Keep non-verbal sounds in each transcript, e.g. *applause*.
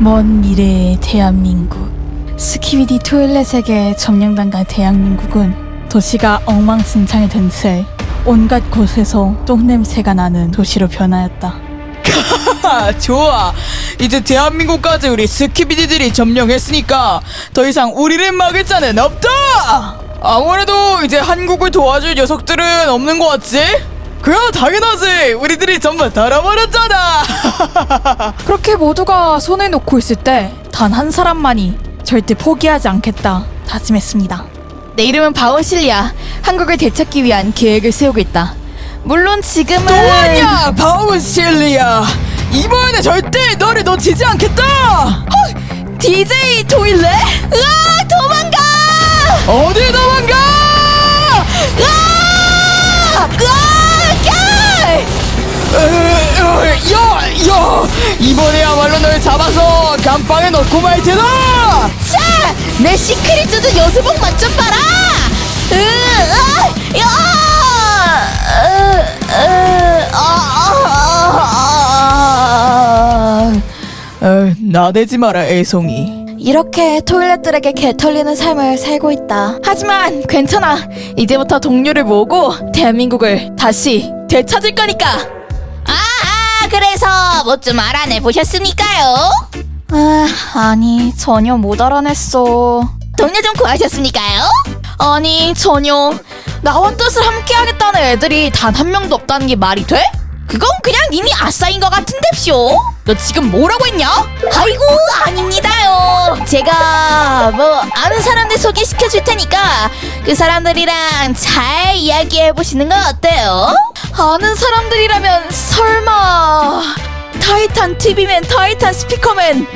먼 미래의 대한민국 스키비디 토일렛에게 점령당한 대한민국은 도시가 엉망진창이 된 새 온갖 곳에서 똥냄새가 나는 도시로 변하였다 아, *laughs* 좋아. 이제 대한민국까지 우리 스키비디들이 점령했으니까 더 이상 우리를 막을 자는 없다. 아무래도 이제 한국을 도와줄 녀석들은 없는 것 같지? 그야 당연하지. 우리들이 전부 달아버렸잖아. *laughs* 그렇게 모두가 손을 놓고 있을 때 단 한 사람만이 절대 포기하지 않겠다 다짐했습니다. 내 이름은 바운실리아. 한국을 되찾기 위한 계획을 세우고 있다. 물론 지금은 또하냐, 바운실리아. 이번에는 절대 너를 놓치지 않겠다. DJ 토일렛? 으아 도망가! 어디 도망가? 이번에야말로 널 잡아서 감방에 넣고 말 테다. 자! 내 시크릿 젖은 여수복 맛좀 봐라! 으, 아, 야! 으, 으, 아, 아, 아. 어, 나대지 마라, 애송이. 이렇게 토일렛들에게 개 털리는 삶을 살고 있다. 하지만 괜찮아. 이제부터 동료를 모으고 대한민국을 다시 되찾을 거니까. 아, 그래서 뭐 좀 알아내 보셨습니까요? 아, 아니 전혀 못 알아냈어. 동료 좀 구하셨습니까요? 아니 전혀 나와 뜻을 함께 하겠다는 애들이 단 한 명도 없다는 게 말이 돼? 그건 그냥 이미 아싸인 것 같은데쇼. 너 지금 뭐라고 했냐? 아이고 아닙니다요. 제가 뭐 아는 사람들 소개시켜 줄 테니까 그 사람들이랑 잘 이야기해 보시는 건 어때요? 아는 사람들이라면 설마 타이탄 TV맨, 타이탄 스피커맨,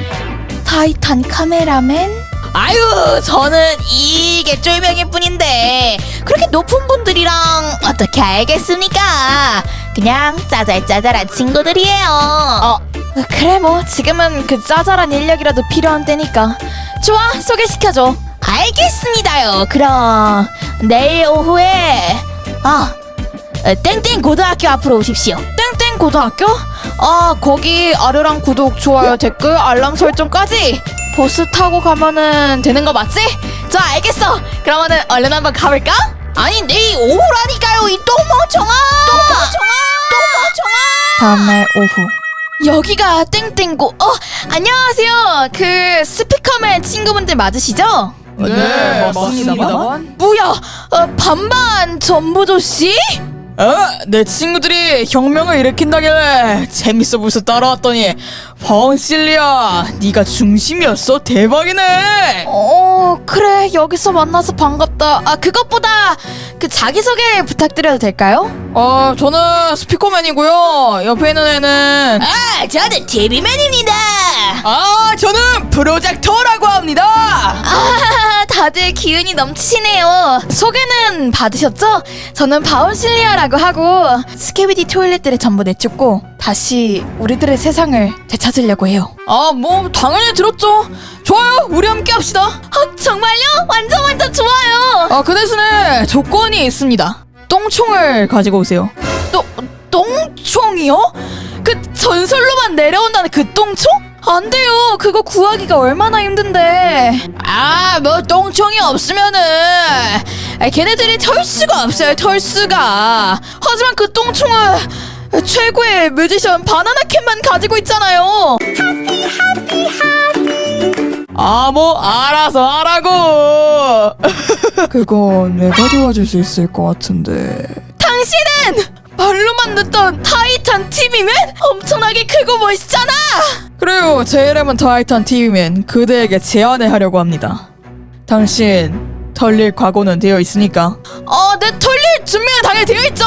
타이탄 카메라맨? 아유 저는 이게 쫄병일 뿐인데 그렇게 높은 분들이랑 어떻게 알겠습니까? 그냥 짜잘짜잘한 친구들이에요. 어, 그래 뭐 지금은 그 짜잘한 인력이라도 필요한 때니까 좋아 소개시켜줘 알겠습니다요. 그럼 내일 오후에 아 어, 땡땡 고등학교 앞으로 오십시오. 땡땡 고등학교? 아 거기 아르랑 구독 좋아요 댓글 알람 설정까지 버스 타고 가면은 되는 거 맞지? 자 알겠어 그러면은 얼른 한번 가볼까? 아니 내일 오후라니까요 이 똥멍청아. 똥멍청아. 똥멍청아. 다음날 오후 여기가 땡땡고 어 안녕하세요 그 스피커맨 친구분들 맞으시죠? 네, 맞습니다만. 뭐야 어, 반반 전보조 씨? 어? 내 친구들이 혁명을 일으킨다길래 재밌어 벌써 따라왔더니 바운실리아 네가 중심이었어? 대박이네 어 그래 여기서 만나서 반갑다 아 그것보다 그 자기소개 부탁드려도 될까요? 어 저는 스피커맨이고요 옆에 있는 애는 아 저는 TV맨입니다. 아 저는 프로젝터라고 합니다 아 다들 기운이 넘치시네요 소개는 받으셨죠? 저는 바운실리아라고 하고 스케비디 토일렛들을 전부 내쫓고 다시 우리들의 세상을 되찾으려고 해요 아 뭐 당연히 들었죠 좋아요 우리 함께 합시다 아 정말요? 완전 완전 좋아요 아 그 대신에 조건이 있습니다 똥총을 가지고 오세요 똥, 똥총이요? 그 전설로만 내려온다는 그 똥총? 안 돼요. 그거 구하기가 얼마나 힘든데. 아 뭐 똥총이 없으면은 아, 걔네들이 털 수가 없어요. 털 수가. 하지만 그 똥총은 최고의 뮤지션 바나나캔만 가지고 있잖아요. 아 뭐 알아서 하라고! *laughs* 그건 내가 도와줄 수 있을 것 같은데. 당신은 말로만 듣던 타이탄 TV맨? 엄청나게 크고 멋있잖아. 그래요. 제 이름은 타이탄 TV맨. 그대에게 제안을 하려고 합니다. 당신 털릴 각오는 되어 있으니까 어, 내 털릴 준비는 당연히 되어 있죠.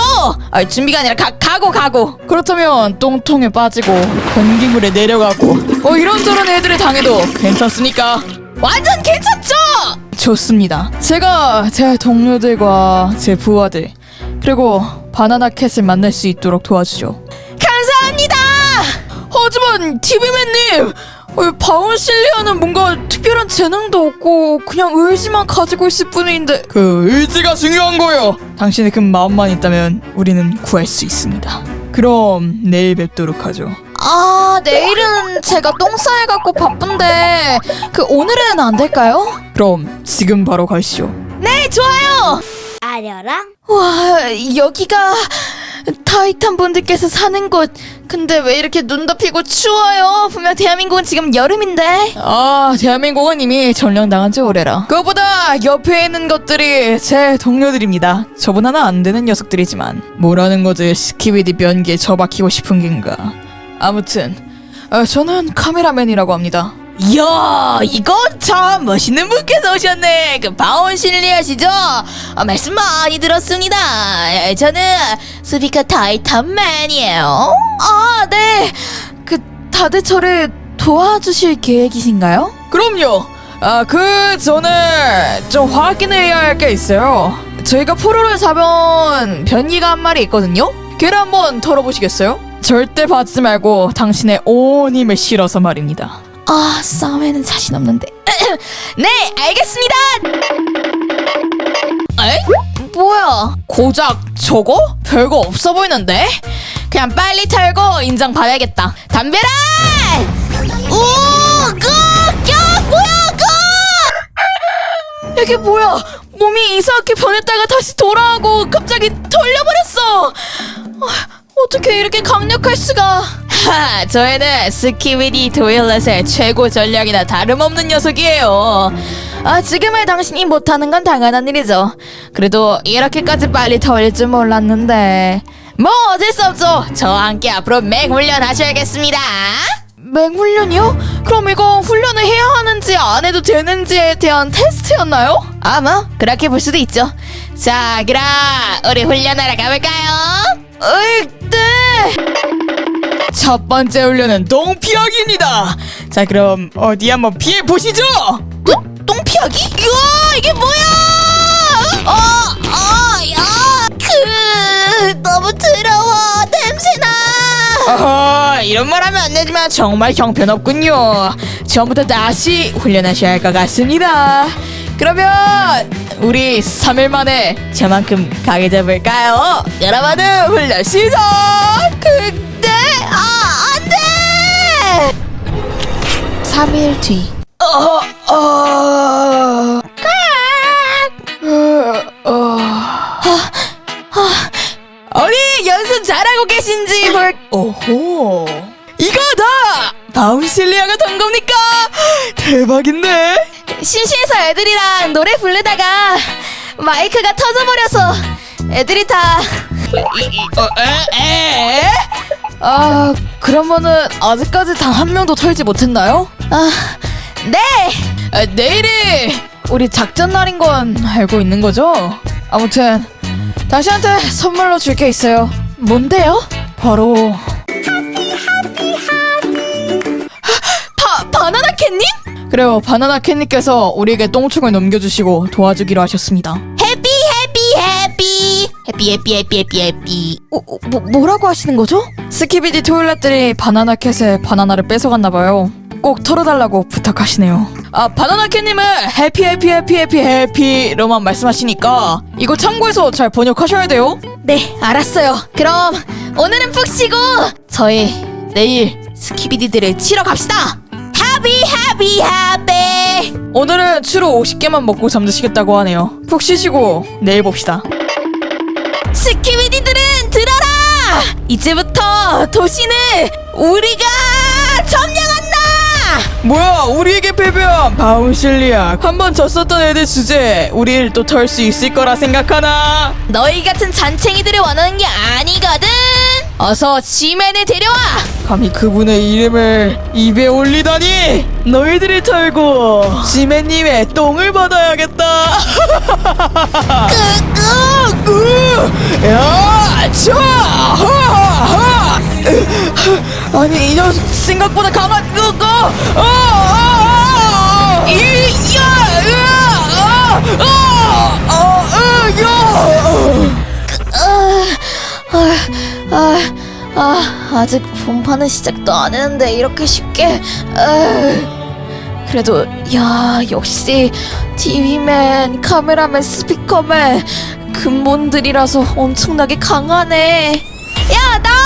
아, 준비가 아니라 가, 가고 가고. 그렇다면 똥통에 빠지고 변기물에 내려가고 뭐 이런저런 애들을 당해도 괜찮습니까? 완전 괜찮죠? 좋습니다 제가 제 동료들과 제 부하들 그리고 바나나 캣을 만날 수 있도록 도와주죠 감사합니다. 하지만 TV맨님 어, 바운실리아는 뭔가 특별한 재능도 없고 그냥 의지만 가지고 있을 뿐인데 그 의지가 중요한 거요 당신의 그 마음만 있다면 우리는 구할 수 있습니다 그럼 내일 뵙도록 하죠 아, 내일은 제가 똥 싸해갖고 바쁜데, 그, 오늘은 안 될까요? 그럼 지금 바로 가시죠. 네, 좋아요! 아려랑? 와, 여기가 타이탄 분들께서 사는 곳. 근데 왜 이렇게 눈 덮이고 추워요? 분명 대한민국은 지금 여름인데. 아, 대한민국은 이미 점령당한 지 오래라. 그것보다 옆에 있는 것들이 제 동료들입니다. 저보다는 안 되는 녀석들이지만 뭐라는 거지 스키비디 변기에 처박히고 싶은 겐가. 아무튼 어, 저는 카메라맨이라고 합니다. 이야 이거 참 멋있는 분께서 오셨네 그 바온 실리아시죠? 아, 말씀 많이 들었습니다 예, 저는 스피커 타이탄맨이에요 아, 네. 그, 다들 저를 도와주실 계획이신가요? 그럼요. 아, 그 전에 좀 확인을 해야 할 게 있어요. 저희가 포로를 잡은 변기가 한 마리 있거든요. 걔를 한번 털어보시겠어요? 절대 받지 말고 당신의 온 힘을 실어서 말입니다. 아, 싸움에는 자신 없는데. *clears throat* 네 알겠습니다 에? 뭐야? 고작 저거? 별거 없어 보이는데? 그냥 빨리 털고 인정 받아야겠다 담배라 오 그 야, 뭐야 그 이게 뭐야? 몸이 이상하게 변했다가 다시 돌아오고 갑자기 털려버렸어. 아, 어떻게 이렇게 강력할 수가? 하, 저희는 스키비디 도일렛의 최고 전략이나 다름없는 녀석이에요. 아, 지금의 당신이 못하는 건 당연한 일이죠. 그래도 이렇게까지 빨리 털릴 줄 몰랐는데. 뭐 어쩔 수 없죠. 저와 함께 앞으로 맹훈련 하셔야겠습니다. 맹훈련이요? 그럼 이거 훈련을 해야 하는지 안 해도 되는지에 대한 테스트였나요? 아, 뭐 그렇게 볼 수도 있죠. 자, 그럼 우리 훈련하러 가볼까요? 으이, 네. 첫 번째 훈련은 똥 피하기입니다. 자, 그럼 어디 한번 피해 보시죠. 똥 피하기? 이야, 이게 뭐야? 어, 어, 야, 그 너무 더러워, 냄새나. 어허, 이런 말 하면 안 되지만 정말 형편없군요. 처음부터 다시 훈련하셔야 할 것 같습니다. 그러면 우리 3일 만에 저만큼 강해 잡을까요? 여러분들 훈련 시작! 근데 아, 안 돼. 3일 뒤. 어, 어, 어, 어. 어디 연습 잘하고 계신지 볼. 오호 이거 다 바운실리아가 던 겁니까 대박인데 신시에서 애들이랑 노래 부르다가 마이크가 터져버려서 애들이 다 어, 에? 에? 아, 그러면은 아직까지 단 한 명도 털지 못했나요? 아, 네. 아, 내일이 우리 작전 날인 건 알고 있는 거죠? 아무튼 당신한테 선물로 줄 게 있어요. 뭔데요? 바로 바 바나나 캣님? 그래요. 바나나 캔님께서 우리에게 똥충을 넘겨주시고 도와주기로 하셨습니다. 해피 해피 해피 해피 해피. 어, 어, 뭐, 뭐라고 하시는 거죠? 스키비디 토일렛들이 바나나 캣의 바나나를 뺏어갔나 봐요. 꼭 털어달라고 부탁하시네요. 아 바나나 캣님은 해피 해피 해피 해피 해피로만 말씀하시니까 이거 참고해서 잘 번역하셔야 돼요 네, 알았어요. 그럼 오늘은 푹 쉬고 저희 내일 스키비디들을 치러 갑시다. 해피 해피 해피. 오늘은 추루 50개만 먹고 잠드시겠다고 하네요 푹 쉬시고 내일 봅시다 이제부터 도시는 우리가 점령한다! 뭐야 우리에게 패배한 바운실리아 한 번 졌었던 애들 주제 우리를 또 털 수 있을 거라 생각하나 너희 같은 잔챙이들을 원하는 게 아니거든! 어서 지맨을 데려와! 감히 그분의 이름을 입에 올리다니 너희들이 털고 지매님의 똥을 받아야겠다 *laughs* 끄끄! 으, 야, 차, 아니 이 녀석 생각보다 강한 그거, 어, 어, 어, 이, 야, 야, 어, 어, 어, 어, 야. 아, 아, 아직 본판은 시작도 안 했는데 이렇게 쉽게. 아. 그래도 야 역시 TV맨, 카메라맨, 스피커맨 근본들이라서 엄청나게 강하네. 야 나와라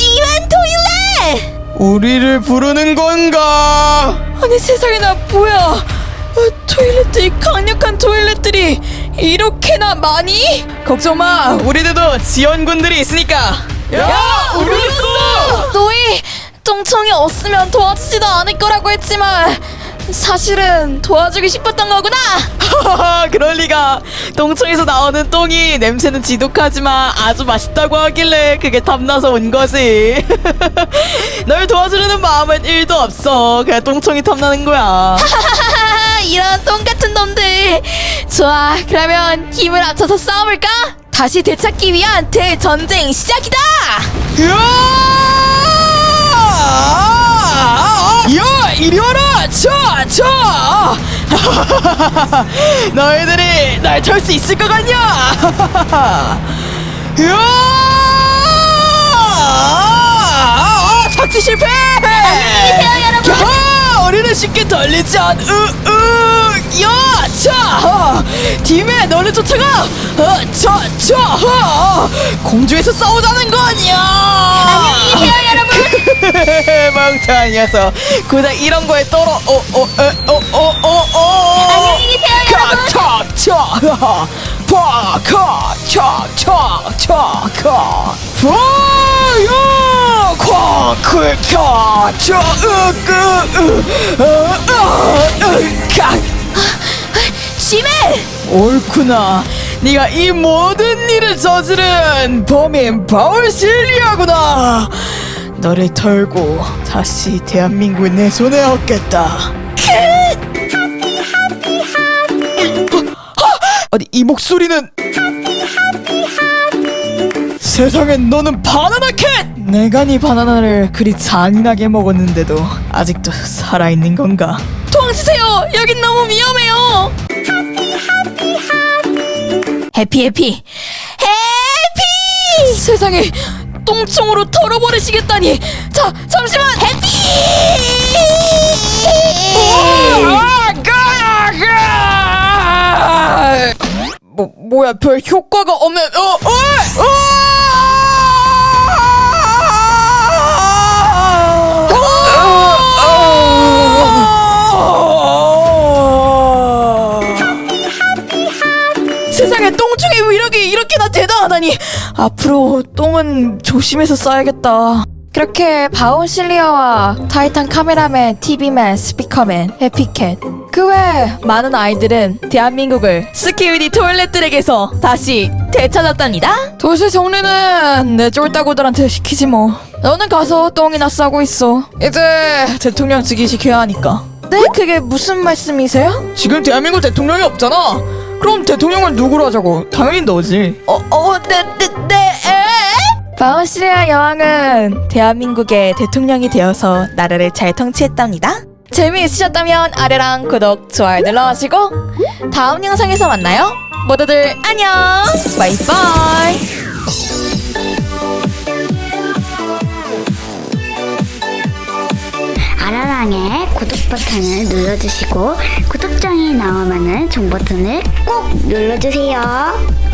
지원 토일렛 우리를 부르는 건가? 아니 세상에나 뭐야 어, 토일렛들이 강력한 토일렛들이 이렇게나 많이? 걱정 마. 우리들도 지원군들이 있으니까. 야, 우리 있어. 너희 똥청이 없으면 도와주지도 않을 거라고 했지만 사실은 도와주고 싶었던 거구나 하하, 그럴 리가. 똥청에서 나오는 똥이 냄새는 지독하지만 아주 맛있다고 하길래 그게 탐나서 온 거지. *laughs* 널 도와주려는 마음은 1도 없어. 그냥 똥청이 탐나는 거야. 하하하 이런 똥 같은 놈들 좋아 그러면 힘을 합쳐서 싸워볼까? 다시 되찾기 위한 대전쟁 시작이다 야, *laughs* 너희들이 날 털 수 있을 것 같냐? 야! 착지 실패! 안녕히 계세요, 여러분. 야, 어린애 쉽게 덜리지 않. 으, 으, 야, 차! 어, 팀에 너를 쫓아가! 어, 차, 차! 어, 공주에서 싸우자는 거 아니야! *laughs* 안녕히 계세요 여러분. 멍청한 녀석. 고작 이런 거에 떨어. 어어어어 어 어. 안녕히 계세요 여러분. 차차차. 파카 차차차카. 파야 콱크카 차으끄으 으으 지멜 옳구나. 네가 이 모든 일을 저지른 범인 바울 실리아구나. 너를 털고 다시 대한민국을 내 손에 얻겠다. 어, 아니 이 목소리는 세상엔 너는 바나나 캣! 내가 네 바나나를 그리 잔인하게 먹었는데도 아직도 살아있는 건가? 도와주세요 여긴 너무 위험해요 해피 해피. 해피! 세상에 똥총으로 털어버리시겠다니. 자 잠시만 해피! 뭐 뭐야 별 효과가 없는 어 어! 어! 앞으로 똥은 조심해서 써야겠다 그렇게 바운실리아와 타이탄 카메라맨, TV맨, 스피커맨, 해피캣 그 외 많은 아이들은 대한민국을 스키비디 토일렛들에게서 다시 되찾았답니다 도시 정리는 내 쫄따구들한테 시키지 뭐 너는 가서 똥이나 싸고 있어 이제 대통령 즉위시켜야 하니까 네? 그게 무슨 말씀이세요? 지금 대한민국 대통령이 없잖아. 그럼 대통령을 누구로 하자고? 당연히 너지. 어, 어, 네, 네? 바운시리아 여왕은 대한민국의 대통령이 되어서 나라를 잘 통치했답니다. 재미있으셨다면 아래랑 구독, 좋아요 눌러주시고 다음 영상에서 만나요. 모두들 안녕! 바이바이! 아라랑의 구독 버튼을 눌러주시고 구독장이 나오면은 종 버튼을 꼭 눌러주세요.